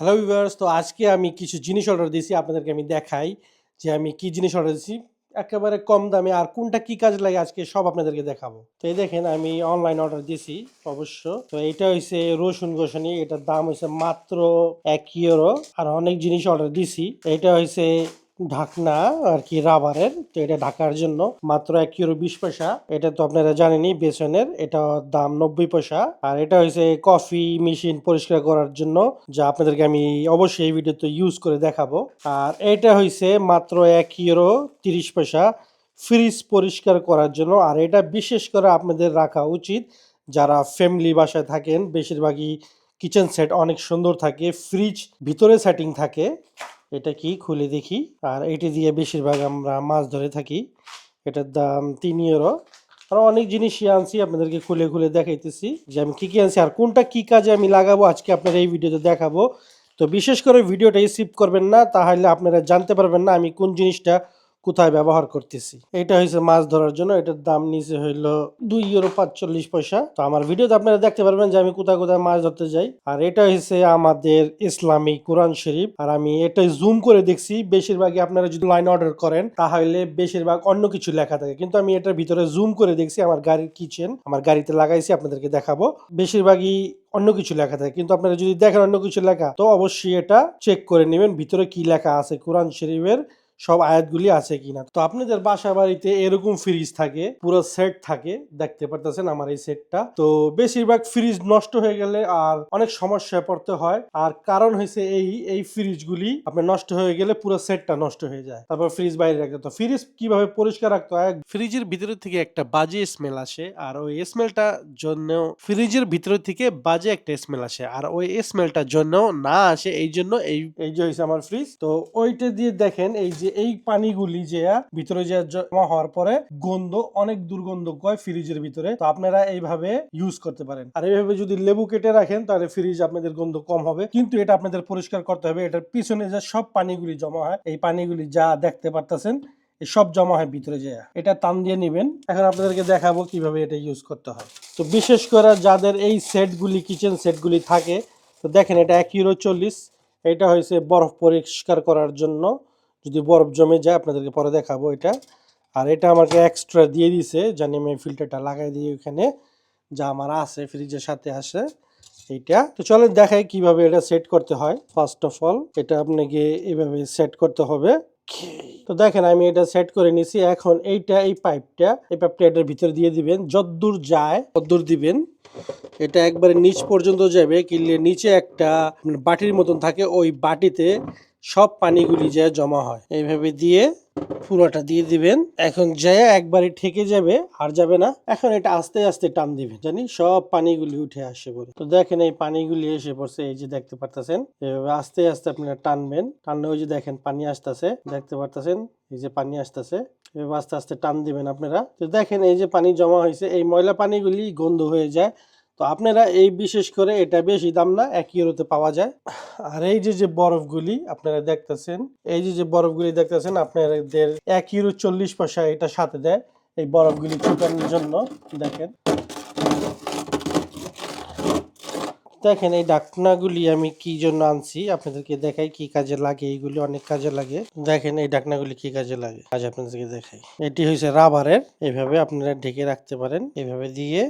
Hello viewers তো আজকে আমি কিছু জিনিস অর্ডার দিয়েছি, আপনাদেরকে আমি দেখাই যে আমি কি জিনিস অর্ডার দিয়েছি। একেবারে কম দামে আর কোনটা কি কাজ লাগে আজকে সব আপনাদেরকে দেখাবো। তো এই দেখেন, আমি অনলাইন অর্ডার দিয়েছি, অবশ্য। তো এটা হয়েছে রসুন গোসানি, এটার দাম হয়েছে মাত্র এক ইউরো আর অনেক জিনিস অর্ডার দিছি এটা হয়েছে ঢাকনা আর কি রাবারের, তো এটা ঢাকার জন্য মাত্র এক ইউরো বিশ পয়সা। এটা তো আপনারা জানেনই, বেসনের, এটা দাম নব্বই পয়সা। আর এটা হয়েছে কফি মেশিন পরিষ্কার করার জন্য, যা আপনাদেরকে আমি অবশ্যই এই ভিডিওতে ইউজ করে দেখাবো। আর এটা হয়েছে মাত্র এক ইউরো তিরিশ পয়সা ফ্রিজ পরিষ্কার করার জন্য। আর এটা বিশেষ করে আপনাদের রাখা উচিত, যারা ফ্যামিলি বাসায় থাকেন, বেশিরভাগই কিচেন সেট অনেক সুন্দর থাকে ফ্রিজ ভিতরে সেটিং থাকে। এটা কি? খুলে দেখি। আর এটি দিয়ে বেশিরভাগ আমরা মাছ ধরে থাকি। এটার দাম তিন ইউরো আরও অনেক জিনিসই আনছি, আপনাদেরকে খুলে খুলে দেখাইতেছি যে আমি কী কী আনছি আর কোনটা কি কাজে আমি লাগাবো আজকে আপনারা এই ভিডিওতে দেখাবো। তো বিশেষ করে ভিডিওটা স্কিপ করবেন না, তাহলে আপনারা জানতে পারবেন না আমি কোন জিনিসটা কোথায় ব্যবহার করতেছি। এটা হয়েছে মাছ ধরার জন্য, এটার দাম নিচে হইল দুই ইউরো পাঁচচল্লিশ পয়সা। তো আমার ভিডিওতে আপনারা দেখতে পারবেন যে আমি কোথায় কোথায় মাছ ধরতে যাই। আর এটা হয়েছে আমাদের ইসলামিক কোরআন শরীফ। আর আমি এটা জুম করে দেখছি, বেশিরভাগই আপনারা যদি লাইন অর্ডার করেন, তাহলে বেশিরভাগ অন্য কিছু লেখা থাকে। কিন্তু আমি এটার ভিতরে জুম করে দেখছি আমার গাড়ির কিচেন আমার গাড়িতে লাগাইছি, আপনাদেরকে দেখাবো। বেশিরভাগই অন্য কিছু লেখা থাকে। কিন্তু আপনারা যদি দেখেন অন্য কিছু লেখা, তো অবশ্যই এটা চেক করে নেবেন, ভিতরে কি লেখা আছে কোরআন শরীফের। সব আয়াতগুলি আছে কিনা। তো আপনাদের বাসা বাড়িতে এরকম ফ্রিজ থাকে, পুরো সেট থাকে, দেখতে পারতেছেন আমার এই সেটটা তো বেশিরভাগ ফ্রিজ নষ্ট হয়ে গেলে আর অনেক সমস্যায় পড়তে হয়। আর কারণ হয়েছে এই এই ফ্রিজগুলি আপনার নষ্ট হয়ে গেলে পুরো সেটটা নষ্ট হয়ে যায়। তারপর ফ্রিজ বাইরে রাখতে তো ফ্রিজ কীভাবে পরিষ্কার রাখতে হয়? ফ্রিজের ভিতরে থেকে একটা বাজে স্মেল আসে। আর ওই স্মেলটা জন্য ফ্রিজের ভিতরে থেকে বাজে একটা স্মেল আসে। আর ওই স্মেলটার জন্য না আসে। এই জন্য এই এই যে হয়েছে আমার ফ্রিজ তো ওইটা দিয়ে দেখেন, এই যে এই পানিগুলি যে ভিতরে যে জমা হওয়ার পরে গন্ধ, অনেক দুর্গন্ধ কয় ফ্রিজের ভিতরে। তো আপনারা এইভাবে ইউজ করতে পারেন। আর এইভাবে যদি লেবু কেটে রাখেন, তাহলে ফ্রিজ আপনাদের গন্ধ কম হবে। কিন্তু এটা আপনাদের পরিষ্কার করতে হবে। এটার পিছনে যে সব পানিগুলি জমা হয়, এই পানিগুলি যা দেখতে পারতেছেন সব জমা হয় ভিতরে যায়। এটা টান দিয়ে নেবেন। এখন আপনাদেরকে দেখাবো কীভাবে এটা ইউজ করতে হয়। তো বিশেষ করে যাদের এই সেটগুলি কিচেন সেটগুলি থাকে, তো দেখেন এটা এক ইউরো চল্লিশ। এটা হয়েছে বরফ পরিষ্কার করার জন্য। যদি বরফ জমে যায়, আপনাদেরকে পরে দেখাবো এটা। আর এটা আমাকে এক্সট্রা দিয়ে দিছে, জানি আমি ফিল্টারটা লাগাই দিই ওখানে যা আমার আছে ফ্রিজের সাথে আসে এইটা। তো চলেন দেখাই কীভাবে এটা সেট করতে হয়। ফার্স্ট অফ অল এটা আপনাকে এইভাবে সেট করতে হবে। তো দেখেন, আমি এটা সেট করে নিছি। এখন এইটা, এই পাইপটা এই পাইপটা এটার ভিতরে দিয়ে দিবেন। যদ্দূর যায়, তদ্দূর দিবেন। এটা একবারে নিচ পর্যন্ত যাবে। কিনলে নিচে একটা বাটির মতন থাকে। ওই বাটিতে সব পানিগুলি যায় জমা হয়, এইভাবে দিয়ে পুরোটা দিয়ে দিবেন। এখন যায় একবারে ঠেকে যাবে, আর যাবে না। এখন এটা আস্তে আস্তে টান দিবেন, জানি? সব পানিগুলি উঠে আসে পরে। তো দেখেন এই পানিগুলি এসে পড়ছে, এই যে দেখতে পারতেছেন? এভাবে আস্তে আস্তে আপনারা টানবেন। টানলে ওই যে দেখেন পানি আসতেছে, দেখতে পারতেছেন? এই যে পানি আসতেছে, এভাবে আস্তে আস্তে টান দিবেন আপনারা। তো দেখেন এই যে পানি জমা হয়েছে, এই ময়লা পানিগুলি গন্ধ হয়ে যায়। তো আপনারা এই বিশেষ করে এটা বেশি দাম না এক ইউরোতে পাওয়া যায়। আর এই যে যে বরফগুলি আপনারা দেখতেছেন, এই যে যে বরফগুলি দেখতেছেন, আপনাদের এক ইউরো চল্লিশ পয়সা এটা সাথে দেয়। এই বরফগুলি চুকানোর জন্য দেখেন। দেখেন এই ডাকনাগুলি আমি কি জন্য আনছি, আপনাদেরকে দেখাই কি কাজে লাগে, এইগুলি অনেক কাজে লাগে। দেখেন এই ডাকনাগুলি কি কাজে লাগে, আজ আপনাদেরকে দেখাই। এটি হয়েছে রাবারের, এভাবে আপনারা ঢেকে রাখতে পারেন, এভাবে দিয়ে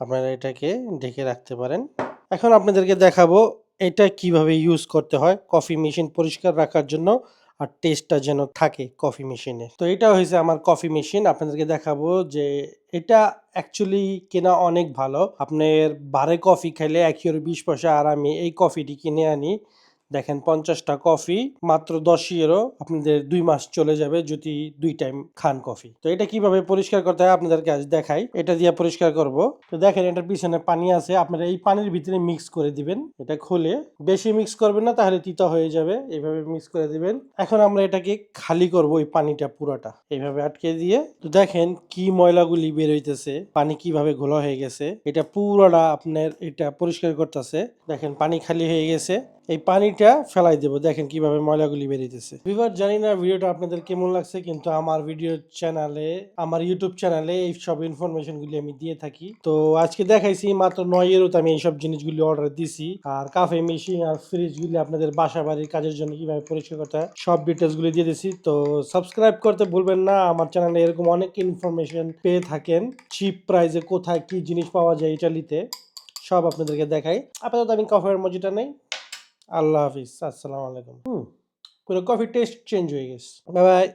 আপনারা এটাকে ঢেকে রাখতে পারেন। এখন আপনাদেরকে দেখাবো এটা কীভাবে ইউজ করতে হয় কফি মেশিন পরিষ্কার রাখার জন্য আর টেস্টটা যেন থাকে কফি মেশিনে তো এটা হয়েছে আমার কফি মেশিন আপনাদেরকে দেখাবো যে এটা অ্যাকচুয়ালি কেনা অনেক ভালো। আপনার বারে কফি খেলে একই বিশ পয়সা আর আমি এই কফিটি কিনে আনি। দেখেন পঞ্চাশটা কফি, মাত্র দশ ইউরো আপনাদের দুই মাস চলে যাবে যদি দুই টাইম খান কফি। তো এটা কীভাবে পরিষ্কার করতে হয় আপনাদেরকে আজ দেখাই। এটা দিয়ে পরিষ্কার করব। তো দেখেন এটার পিছনে পানি আছে, আপনারা এই পানির ভিতরে মিক্স করে দিবেন। এটা খুলে বেশি মিক্স করবেন না, তাহলে তিতা হয়ে যাবে। এইভাবে মিক্স করে দিবেন। এখন আমরা এটাকে খালি করব ওই পানিটা পুরোটা। এইভাবে আটকে দিয়ে, তো দেখেন কি ময়লাগুলি বের হইতেছে, পানি কীভাবে ঘোলা হয়ে গেছে। এটা পুরোটা আপনার এটা পরিষ্কার করতেছে। দেখেন পানি খালি হয়ে গেছে। এই পানিটা ফেলাই দেবো। দেখেন কীভাবে ময়লাগুলি বেরিয়েছে। বিভার, জানি না ভিডিওটা আপনাদের কেমন লাগছে, কিন্তু আমার ভিডিও চ্যানেলে, আমার ইউটিউব চ্যানেলে এই সব ইনফরমেশনগুলি আমি দিয়ে থাকি। তো আজকে দেখাইছি মাত্র নয় ইউরোতে আমি এইসব জিনিসগুলি অর্ডার দিছি। আর কাফে মেশিন আর ফ্রিজগুলি আপনাদের বাসা বাড়ির কাজের জন্য কীভাবে পরিষ্কার করতে হয়, সব ডিটেলসগুলি দিয়ে দিছি। তো সাবস্ক্রাইব করতে ভুলবেন না, আমার চ্যানেলে এরকম অনেক ইনফরমেশন পেয়ে থাকেন। চিপ প্রাইসে কোথায় কি জিনিস পাওয়া যায় ইটালিতে সব আপনাদেরকে দেখাই। আপাতত আমি কফের মজিটা নেই। আল্লাহ হাফিজ আসসালামু আলাইকুম। হুম। পুরো কফি টেস্ট চেঞ্জ হয়ে গেছে। Bye bye